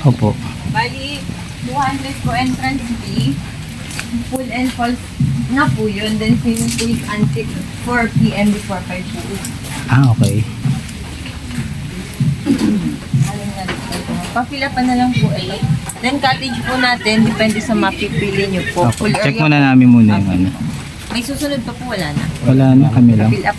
Opo. Bali, 200 po entrance fee. Full and falls na po yun. Then swimming pool is until 4 p.m. before 5 po. Ah, okay. Alam na rin po ito. Papila pa na lang po eh. Then cottage po natin, depende sa mapipili nyo po. Opo. Full Check area muna namin muna yung ano. May susunod pa po, wala na. Wala na kami lang. Fill up.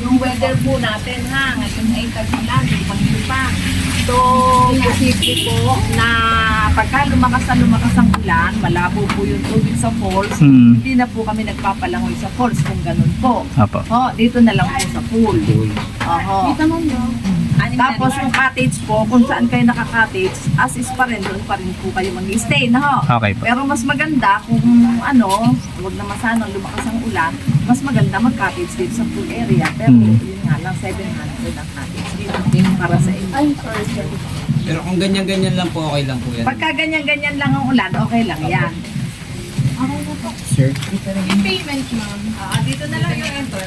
Yung weather po natin ha, ngayon ay tag-ulan, may bagyo pa. So, posible po na pagka lumakas na lumakas ang ulan, malabo po yung tubig sa falls, Hmm. hindi na po kami nagpapalangoy sa falls kung ganun po. Opo. Oh, dito na lang po sa pool. Oho. Anim na Tapos yung cottage po, kung saan kayo naka-cottage, as is pa rin, doon pa rin po kayo mag-stay na ho. Okay po. Pero mas maganda kung ano, huwag naman sana lumakas ang ulan, mas maganda mag-cottage dito sa pool area. Pero Hmm. yun nga lang, 700 ang cottage dito para sa inyo. Ay, sorry, sorry. Pero kung ganyan-ganyan lang po, okay lang po yan. Pagka ganyan-ganyan lang ang ulan, okay lang yan. Sure. Payment, ma'am. Ah, dito na lang yung enter.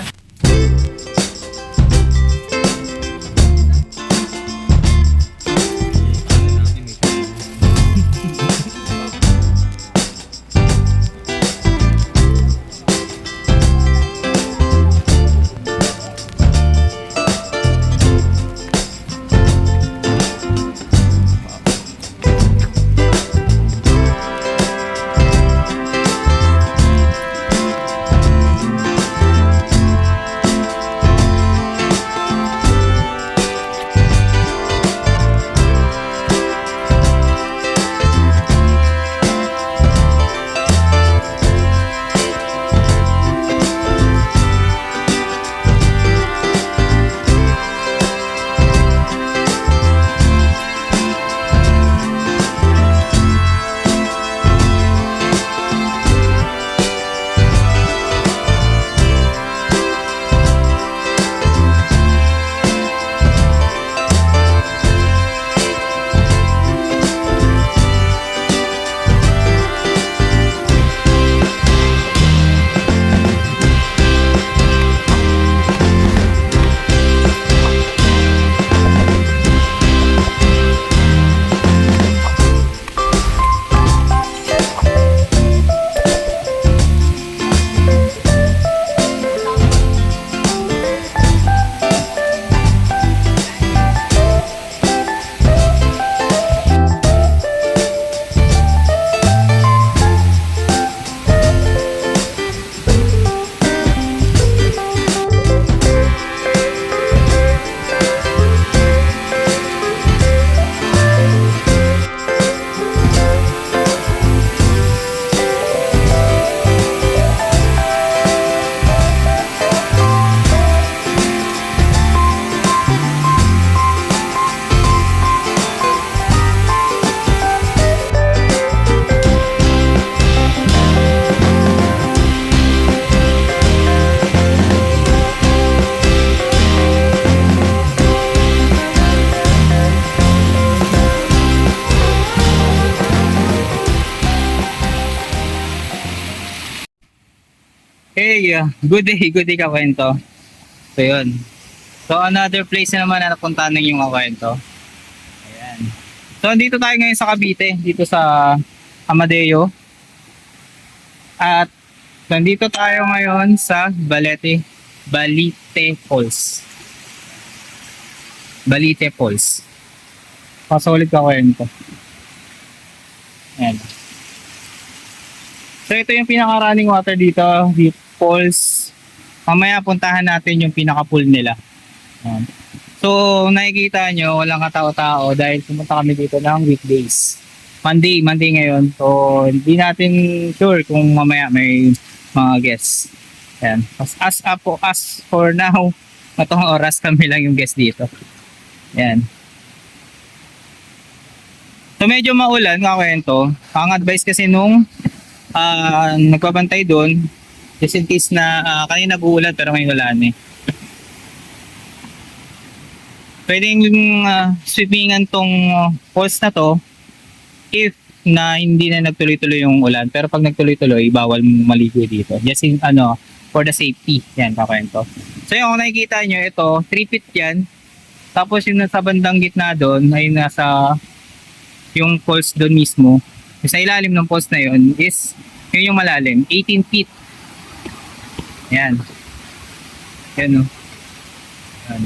Uh, good day, good day kakwento. So yun. So another place na naman na napuntahan ng yung kakwento. Ayan. So andito tayo ngayon sa Cavite, dito sa Amadeo. At nandito tayo ngayon sa Balete, Balite Falls. Balite Falls. Pasolid kakwento. Ayan. So ito yung pinaka running water dito, the falls. Mamaya puntahan natin yung pinaka pool nila. So nakikita nyo, walang katao-tao dahil pumunta kami dito ng weekdays. Monday, Monday ngayon. So hindi natin sure kung mamaya may mga guests. Ayan. As, as, apo, as for now, matong oras kami lang yung guest dito. Ayan. So medyo maulan, kakwento. Ang advice kasi nung ah nagpapantay doon just in case na ah, kanina nag-uulan pero ngayon wala na eh. Pwedeng uh, swimmingan tong ah, falls na to if na hindi na nagtuloy-tuloy yung ulan. Pero pag nagtuloy-tuloy, bawal maligo dito. Just in, ano, for the safety. Yan, kakwento. So yung nakikita nyo, ito, 3 feet yan. Tapos yung nasa bandang gitna doon ay nasa yung falls doon mismo, sa ilalim ng falls na yun is, yun yung malalim, 18 feet. Yan. Yan o. Yan.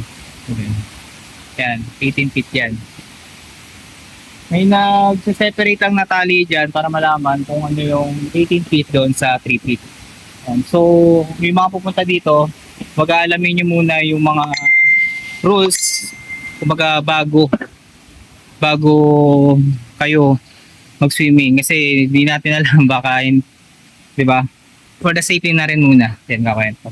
Yan. Yan, 18 feet yan. May nag-separate lang na tali dyan para malaman kung ano yung 18 feet doon sa 3 feet. Yan. So, may mga pupunta dito, mag-aalamin nyo muna yung mga rules, kumbaga bago, bago kayo mag-swimming. Kasi di natin alam baka, di ba? For the safety na rin muna. Yan kakwento.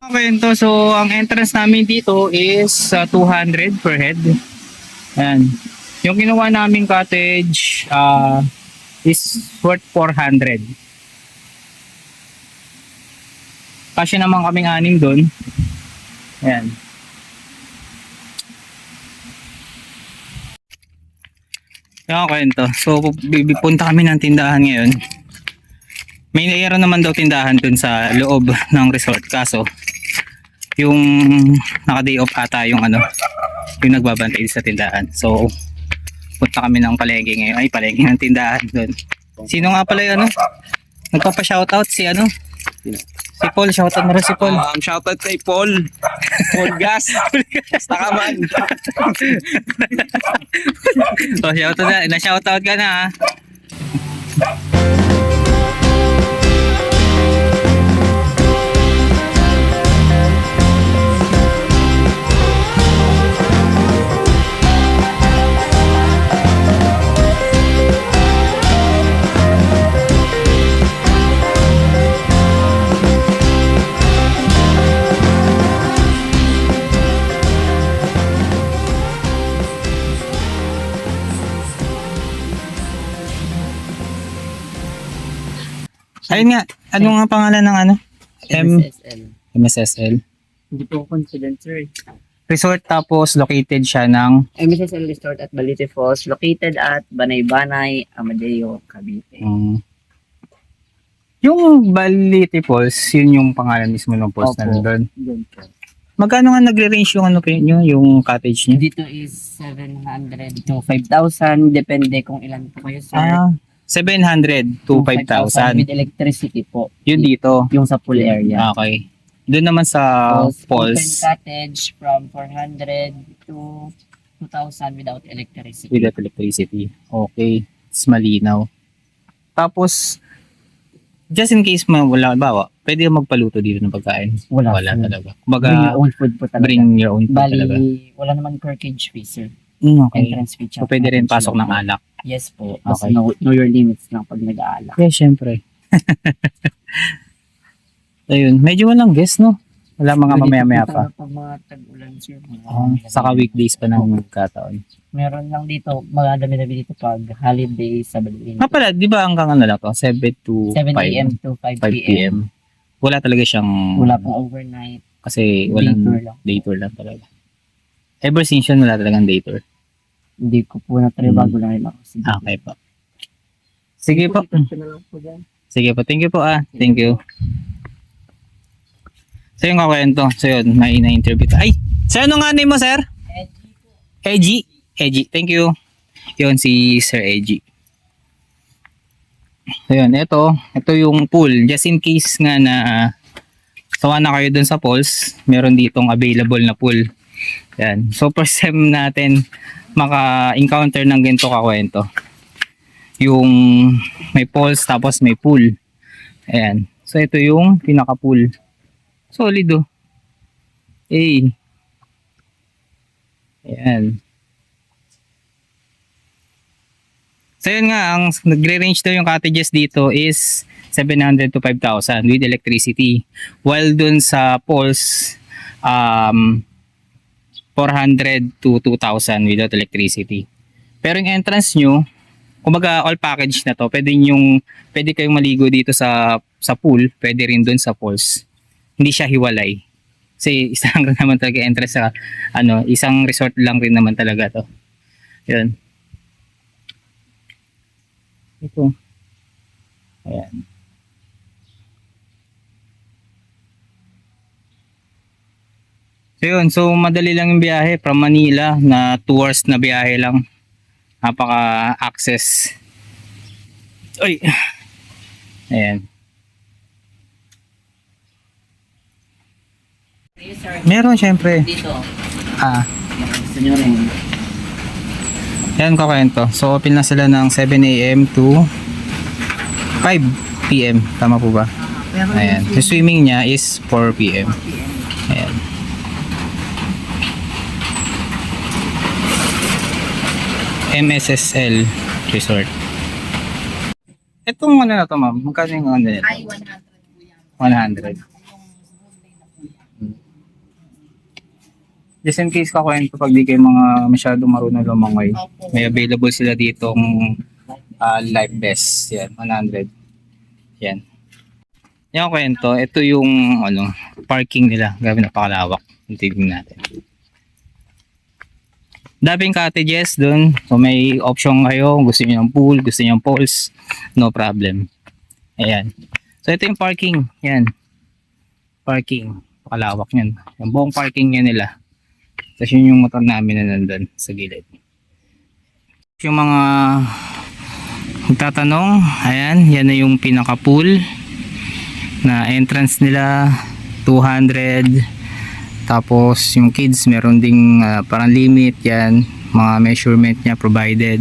Kakwento, so ang entrance namin dito is uh, 200 per head. Yan. Yung ginawa naming cottage uh, is worth 400. Kasi naman kaming anim doon. Ayan. Yung kwento. So, bibipunta kami ng tindahan ngayon. May mayroon naman daw tindahan dun sa loob ng resort. Kaso, yung naka-day off ata yung ano, yung nagbabantay sa tindahan. So, punta kami ng palengke ngayon. Ay, palengke ng tindahan dun. Sino nga pala yung ano? Nagpapa-shoutout si ano? Si Paul, shoutout mo rin si Paul. Um, shoutout kay Paul. Paul Gas. Basta ka man. oh, shoutout na. Na-shoutout ka na ha. Ayun nga, ano nga pangalan ng ano? M MSSL. MSSL. Hindi po confident, sir. Resort tapos located siya ng MSSL Resort at Balite Falls located at Banay-Banay, Amadeo, Cavite. um, yung Baliti Falls, yun yung pangalan mismo ng falls na Opo. nandun. Po. Magkano nga nagre-range yung ano pa yun, yung cottage niyo? Dito is 700 to 5,000 depende kung ilan po kayo sir. Ah, 700 to 5,000. with electricity po. Yun dito. Yung sa pool area. Okay. Doon naman sa Tapos, open falls cottage from 400 to 2,000 without electricity. without electricity. Okay. It's malinaw. Tapos, just in case ma wala, bawa, pwede kang magpaluto dito ng pagkain. Wala. Wala talaga. Kumbaga, Bring your own food po talaga. bring your own food Bali, talaga. wala naman corkage fee sir. Mm, okay. Entrance fee. So, pwede rin pasok ng alak. Yes po. Basta Okay. know, know your limits lang pag nag-aalak. Yeah, syempre. Ayun, medyo walang guest, no? Wala mga mamaya-maya pa. Pag mga tag-ulan, sir. mga- Ah, saka weekdays pa ng kataon. Meron lang dito, mga dami-dami dito pag holiday sa Balin. Ah pala, di ba hanggang ano lang to? 7 to 7 5, a.m. to 5 5 p.m. p.m. Wala talaga siyang... Wala pong overnight. Kasi walang tour lang. day tour lang talaga. Ever since yun, wala talagang day tour. Hindi ko po na-try Hmm. bago lang rin ako. Sige. Ah, Okay po. Sige po. Ito na lang po dyan. Sige po. Thank you po ah. Thank you. So yung kakwento. So yun, may na-interview. ta- Ay! Sir, ano nga name mo, sir? Eji. Eji. Thank you. Yun, si Sir Eji. So yun, ito. Ito yung pool. Just in case nga na sawa na kayo dun sa pools, meron ditong available na pool. Yan. So first time natin maka-encounter ng ganito kakwento. Yung may pools tapos may pool. Ayan. So ito yung pinaka-pool. Solid oh. Eh. Ayan. So yun nga, ang nagre-range daw yung cottages dito is 700 to 5,000 with electricity. While dun sa poles, um, 400 to 2,000 without electricity. Pero yung entrance nyo, kumbaga all package na to, pwede yung pwede kayong maligo dito sa sa pool, pwede rin dun sa falls. Hindi siya hiwalay. Kasi isa lang naman talaga entrance sa ano, isang resort lang rin naman talaga to. 'Yun. Ito. Ayan. So yun, so madali lang yung biyahe from Manila na 2 hours na biyahe lang napaka-access. Uy! Ayan. Yes, sir. Meron syempre. Dito. Ah, nyo rin. yan kakwento. So, open na sila ng 7 a.m. to 5 p.m. Tama po ba? Ayan. Yung swimming niya is 4 p.m. Ayan. MSSL Resort. Itong ano na to ma'am, magkano yung ano nito? Ay, 100 po yan. 100. Just in case kakwento pag di kayo mga masyado marunong lumangoy, may available sila ditong uh, life vest. Yan, 100. Yan. Yung kwento, ito yung ano, parking nila. Grabe napakalawak. Tignan natin. Daming cottages dun. So may option kayo. Gusto niyo ng pool, gusto niyo ng pools. No problem. Ayan. So ito yung parking. Yan. Parking. Pakalawak yan. Yung buong parking niya nila. Tapos yun yung motor namin na nandun sa gilid. Yung mga magtatanong, ayan, yan na yung pinaka pool na entrance nila 200 tapos yung kids meron ding ah, parang limit yan mga measurement niya provided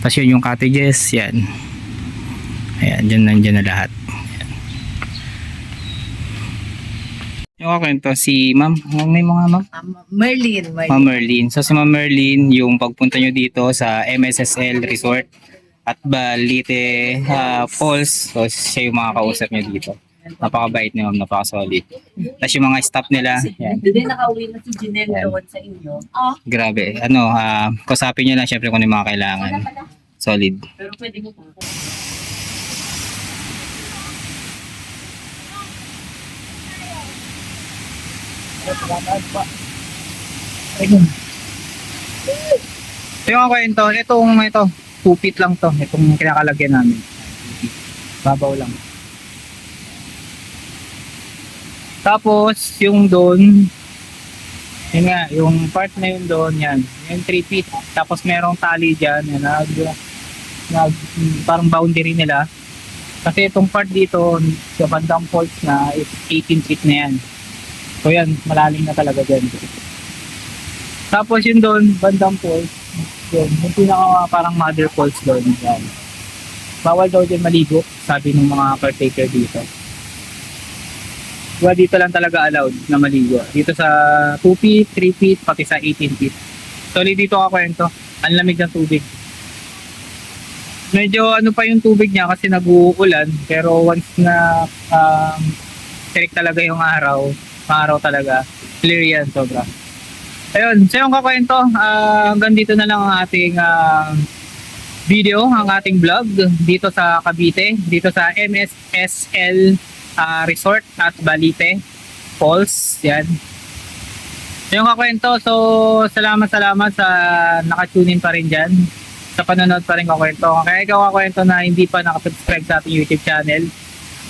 tapos yun yung cottages yan ayan dyan nandyan na lahat Ayan. yung kwento si ma'am may mga ma'am Um, Merlin, Merlin. Ma'am Merlin. So si Ma'am Merlin, yung pagpunta nyo dito sa MSSL Resort at Balite ah, Falls, so siya yung mga kausap nyo dito. Napakabait ni Ma'am, napakasolid. Tapos yung mga staff nila, yan, Hindi nakauwi na si Janelle Yan. doon sa inyo. grabe. Ano, ah, kusapin nyo lang syempre kung ano yung mga kailangan. Solid. Pero pwede mo po. So yung kwento, itong ito, 2 feet lang to. Itong kinakalagyan namin. Babaw lang. Tapos, yung doon, yun nga, yung part na yun doon, yan. Yung 3 feet. Tapos merong tali dyan, yan, nag, nag, parang boundary nila. Kasi itong part dito, sa bandang fault na, is 18 feet na yan. So yan, malalim na talaga dyan. Tapos yun doon, bandang fault, yun, yung pinaka parang mother falls doon, yan. Bawal daw dyan maligo, sabi ng mga caretaker dito. Diba dito lang talaga allowed na maligo. Dito sa 2 feet, 3 feet, pati sa 18 feet. Actually dito ako kwento, ang lamig ng tubig. Medyo ano pa yung tubig niya kasi nag-uulan, pero once na um, correct talaga yung araw, araw talaga, clear yan sobra. Ayun, so yung kakwento, ah, hanggang dito na lang ang ating ah, video, ang ating vlog dito sa Cavite, dito sa MSSL ah, Resort at Balite Falls. Yan. Yung kakwento, so salamat salamat sa nakatunin pa rin dyan sa panonood pa rin kakwento. Kaya ikaw kakwento na hindi pa nakasubscribe sa ating YouTube channel,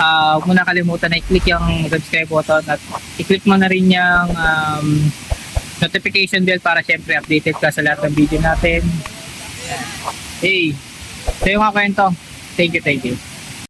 ah huwag mo na kalimutan na i-click yung subscribe button at i-click mo na rin yung um, notification bell para syempre updated ka sa lahat ng video natin. Hey, yung mga kwento. Thank you, thank you.